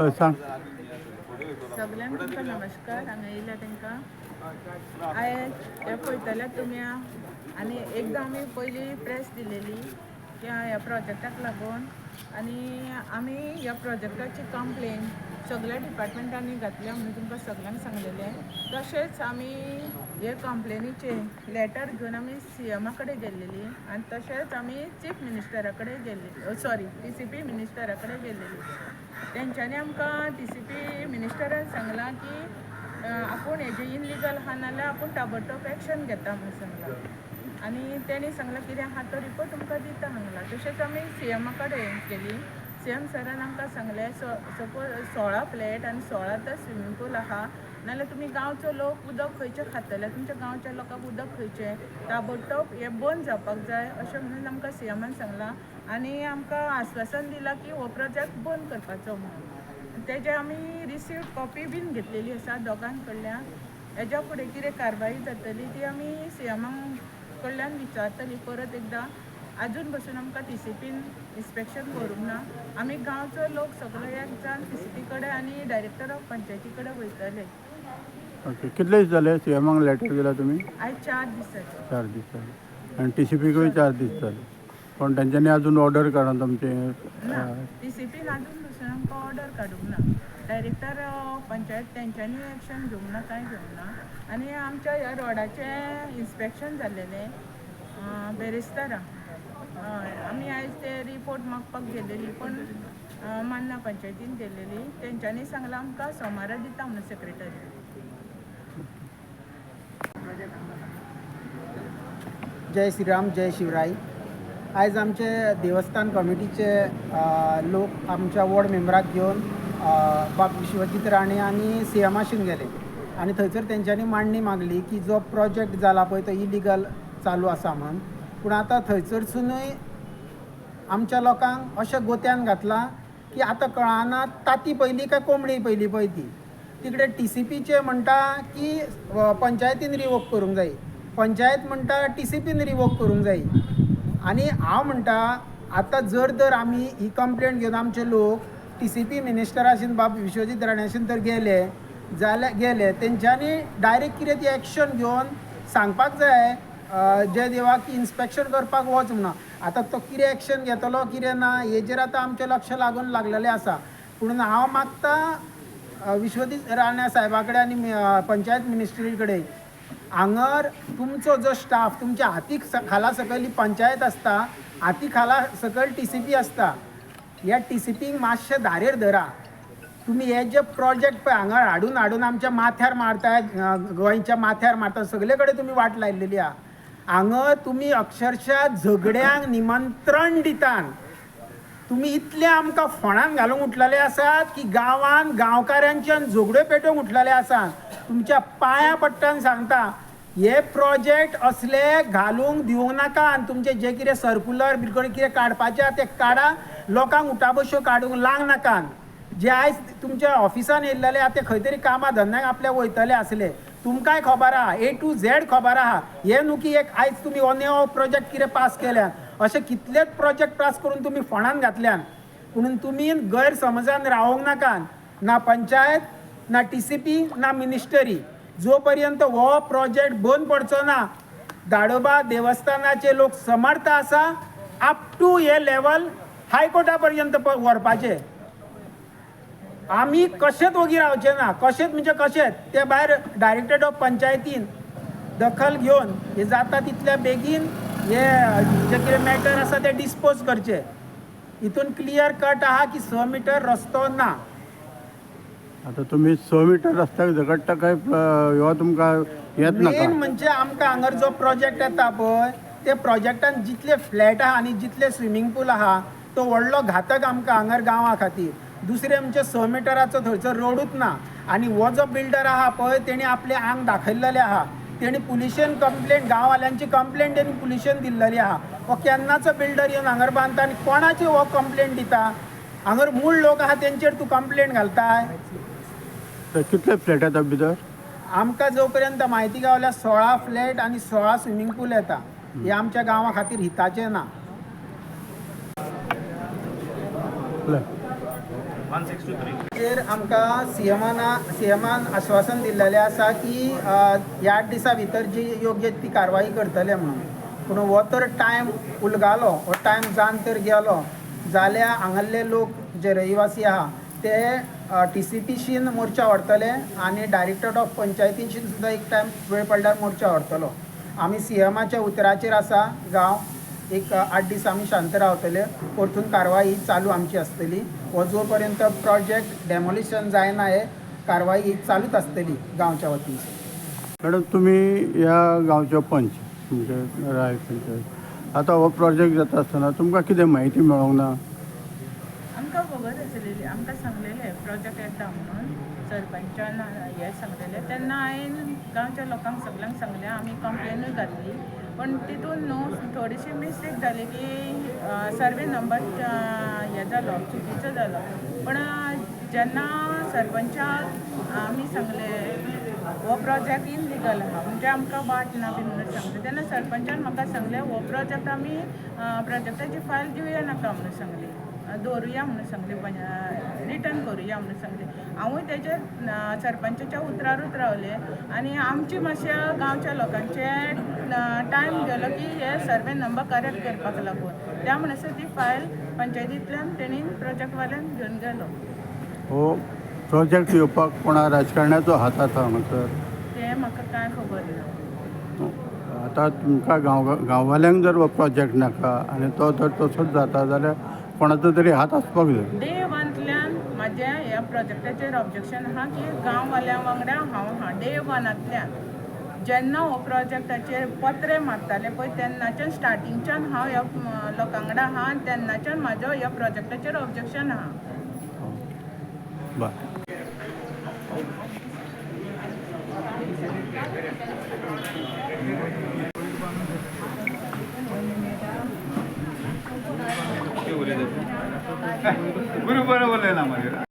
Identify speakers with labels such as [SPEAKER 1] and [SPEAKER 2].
[SPEAKER 1] हय सांग
[SPEAKER 2] सगळ्यांक तुमकां नमस्कार हांगा येयल्या तांकां आयज हे पळयतल्या तुमी आं. आनी एकदां आमी पयलीं प्रेस दिलेली की ह्या प्रोजेक्टाक लागून आनी आमी ह्या प्रोजेक्टाची कंप्लेन सगळ्या डिपार्टमेंटांनी घातल्या म्हणून तुमकां सगळ्यांक सांगलेलें तशेंच आमी हे कंप्लेनीचे लेटर घेवन आमी सी एमा कडेन गेल्लेली आनी तशेंच आमी चीफ मिनिस्टरा कडेन गेल्ली सॉरी टी सी पी मिनिस्टरा कडेन गेल्लेली तेंच्यांनी आमकां टी सी पी मिनिस्टरान सांगलां की आपूण हेजे इनलिगल आहा नाल्यार आपूण ताबडतोब एक्शन घेता म्हणून सांगलां. आनी तेणी सांगलां कितें आहा तो रिपोर्ट तुमकां दिता सांगला तशेंच आमी सी एमा कडेन गेली. सी एम सरान आमकां सांगलें सो सपोज सोळा फ्लॅट आनी सोळा तर स्विमींग पूल आहा. नाल्यार तुमी गांवचो लोक उदक खंयचें खातले? तुमच्या गांवच्या लोकांक उदक खंयचें? ताबडतोब हें बंद जावपाक जाय अशें म्हणून आमकां सी एमान सांगलां. आनी आमकां आश्वासन दिलां की हो प्रोजेक्ट बंद करपाचो म्हणून. तेजे आमी रिसीव कॉपी बीन घेतलेली आसा दोगां कडल्यान हेज्या फुडें कितें कारवाई जातली ती आमी सी कडल्यान विचारतली परत एकदां आजून पासून आमकां टी सी पीन इन्स्पेक्शन करूंक ना आमी गांवचो लोक सगळो एक जाण टी सी पी कडेन आनी डायरेक्टर ऑफ पंचायती कडेन वयतले
[SPEAKER 1] ओके कितले दीस जाले सी एमाक लेटर दिला तुम्ही?
[SPEAKER 2] आयज चार दिसाचे
[SPEAKER 1] चार दीस जाले आणि टी सी पीकूय चार दीस जाले पण त्यांच्यानी अजून ऑर्डर काडून तुमचे
[SPEAKER 2] टी सी पीन आजून पासून आमकां ऑर्डर काडूंक ना डायरेक्टर पंचायत तेंच्यांनी एक्शन घेवंक ना कांय घेवंक ना. आनी आमच्या ह्या रोडाचें इन्स्पेक्शन जाल्लेलें बेरेस्तारा हय आमी आयज ते रिपोर्ट मागपाक गेलेली पण मान्ना पंचायतीन गेलेली तेंच्यांनी सांगलां आमकां सोमारा दिता म्हणून सेक्रेटरी
[SPEAKER 3] जय श्रीराम जय शिवराय. आयज आमचे देवस्थान कमिटीचे लोक आमच्या वॉर्ड मेंबराक घेवन अ, बाब राणे आनी सीएमाशीन गेले आनी थंयसर तेंच्यांनी मांडणी मागली की जो प्रोजेक्ट जाला पळय तो इलिगल चालू आसा म्हण. पूण आतां थंयसरसुनूय आमच्या लोकांक अशें गोत्यान घातलां की आतां कळना ताती पयली काय कोंबडी पयली पळय ती. तिकडे टी सी पीचे म्हणटा की पंचायतीन रिवोक करूंक जाय पंचायत म्हणटा टी सी पीन रिवोक करूंक जाय आनी हांव म्हणटा आतां जर तर आमी ही कंप्लेंट घेवन आमचे लोक टी सी पी मिनिस्टराशीन बाब विश्वजीत राण्याशीन तर गेले जाल्यार गेले. तेंच्यांनी डायरेक्ट कितें ती एक्शन घेवन सांगपाक जाय जे देवाक इन्स्पेक्शन करपाक वच म्हणून आतां तो कितें एक्शन घेतलो कितें ना हेजेर आतां आमचें लक्ष लागून लागलेलें आसा पूण हांव मागतां विश्वजीत राणे साहेबा कडेन आनी पंचायत मिनिस्ट्री कडेन हांगर तुमचो जो स्टाफ तुमच्या हातीक स- खाला सकयली पंचायत आसता हाती खाला सकयल टी सी पी आसता ह्या टी सी पीक मातशें धारेर धरा. तुम्ही हे जे प्रोजेक्ट पळय हांगा हाडून हाडून आमच्या माथ्यार मारताय गोंयच्या माथ्यार मारता सगळे कडेन तुमी वाट लायलेली आहा हांगा तुमी अक्षरशः झगड्यांक निमंत्रण दितात तुमी इतले आमकां फोंडान घालूंक उठलेले आसात की गांवान गांवकारांच्यान झगड्यो पेटोवंक उठलेले आसात तुमच्या पाया पडटान सांगता हे प्रोजेक्ट असले घालूंक दिवंक नाका आनी तुमचे जे कितें सर्कुलर बिलकुल कितें काडपाचें आहा तें काडा लोकांक उठाबश्यो काडूंक लाग नाकात जे आयज तुमच्या ऑफिसान येयल्लेले आहा ते खंय तरी कामा धंद्याक आपल्या वयतले आसले तुमकांय खबर आहा? ए टू झेड खबर आहा. हे न्हू की एक आयज तुमी हो नेवो प्रोजेक्ट कितें पास केल्यान. अशे कितलेच प्रोजेक्ट पास करून तुमी फोंडान घातल्यान. म्हणून तुमी गैरसमजान रावूंक नाका. ना पंचायत ना टी सी पी ना मिनिस्टरी जो पर्यंत हो प्रोजेक्ट बंद पडचो ना दाडोबा देवस्थानाचे लोक समर्थ आसा अप टू हे लेवल हायकोर्टा पर्यंत व्हरपाचे. आमी कशेंच वगी रावचे ना? कशेंच म्हणजे कशेंच ते भायर डायरेक्टर ऑफ पंचायतीन दखल घेवन हे जाता तितल्या बेगीन हे जे कितें मॅटर आसा ते डिस्पोज करचे. हितून क्लियर कट आहा की स मिटर रस्तो ना.
[SPEAKER 1] आता तुम्ही स मिटर रस्त्याक झगडटा काय ह्यो तुमकां येत
[SPEAKER 3] मेन म्हणजे आमकां हांगर जो प्रोजेक्ट येता पळय ते प्रोजेक्टान जितले फ्लॅट आहा आनी जितले स्विमींग पूल आहा तो व्हडलो घातक आमकां हांगर गांवा खातीर. दुसरें म्हणजे स मिटराचो थंयसर रोडूच ना. आनी हो जो बिल्डर आहा पळय तेणी आपलें आंग दाखयल्लेलें आहा. तेणी पुलिशेन कंप्लेंट गांववाल्यांची कंप्लेंट तेणी पुलिशेन दिल्लेली आहा. हो केन्नाचो बिल्डर येवन हांगर बांदता आनी कोणाची हो कंप्लेंट दिता? हांगर मूळ लोक आहा तेंचेर तूं कंप्लेंट घालताय?
[SPEAKER 1] कितले फ्लॅट येता भितर
[SPEAKER 3] आमकां जो पर्यंत म्हायती गावल्या सोळा फ्लॅट आनी सोळा स्विमींग पूल येता हे आमच्या गांवा खातीर हिताचें ना. आमकां सीएमाना सीएमान आश्वासन दिल्लेलें आसा की अ, ह्या आठ दिसां भितर जी योग्य ती कारवाई करतले म्हणून. पूण हो तर टायम उलगालो हो टायम जावन तर गेलो. जाल्यार हांगासले लोक जे रहिवासी आहा ते टी सी पीशीन मोर्चा व्हरतले आनी डायरेक्टर ऑफ पंचायतीशीन सुद्दां एक टायम वेळ पडल्यार मोर्चा व्हरतलो आमी सीएमाच्या उतराचेर आसा गांव एक आठ दीस आमी शांत रावतले. परतून कारवाई ही चालू आमची आसतली हो जो पर्यंत प्रोजेक्ट डेमोलिशन जायना हे कारवाई ही चालूच आसतली गांवच्या वतीन.
[SPEAKER 1] मॅडम तुम्ही या गावचे पंच म्हणजे राय पंचायत आता हो प्रोजेक्ट जाता आसतना तुमकां कितें म्हायती मेळोंक ना
[SPEAKER 2] आसलेली आमकां सांगलेले प्रोजेक्ट येता म्हणून. सरपंचान हे सांगलेले तेन्ना हांवें गांवच्या लोकांक सगळ्यांक सांगलें आमी कंप्लेनूय घातली पण तितून न्हू थोडीशी मिस्टेक जाली की सर्वे नंबर हे जालो चुकीचो जालो पण जेन्ना सरपंचाक आमी सांगले हो प्रोजेक्ट इनलिगल आहा म्हणजे आमकां वाट ना बी म्हणून सांगले. तेन्ना सरपंचान म्हाका सांगले हो प्रोजेक्ट आमी प्रोजेक्टाची फायल दिवया नाका म्हणून सांगली. दवरुया म्हणून सांगले रिटर्न करुया म्हणून सांगले हांवूय अं, सरपंचाच्या उतरारूच रावले. आनी आमचे मातशे गांवच्या लोकांचे टायम गेलो की हे सर्वे नंबर करेक्ट करपाक लागून. त्या म्हणसर ती फायल पंचायतींतल्यान तेणी प्रोजेक्टवाल्यान घेवन गेलो.
[SPEAKER 1] हो प्रोजेक्ट येवपाक कोणा राजकारण्याचो हात आसा हांगासर
[SPEAKER 2] ते म्हाका कांय खबर ना.
[SPEAKER 1] आतां तुमकां गांव गांववाल्यांक जर हो प्रोजेक्ट नाका आनी तो जर तसोच जाता जाल्यार कोणाचो तरी हात आसपाक जाय
[SPEAKER 2] डे वनतल्यान म्हाजें ह्या प्रोजेक्टाचेर ऑब्जेक्शन आहा की गांववाल्या वांगडा हांव आहा डे वनांतल्यान जेन्ना हो प्रोजेक्टाचेर पत्रे मारताले पळय तेन्नाच्यान स्टार्टिंगच्यान हांव ह्या लोकां वांगडा आहा आनी तेन्नाच्यान म्हाजो ह्या प्रोजेक्टाचेर ऑब्जेक्शन आहा
[SPEAKER 1] गुरु
[SPEAKER 4] बरं बोलले ना म्हणजे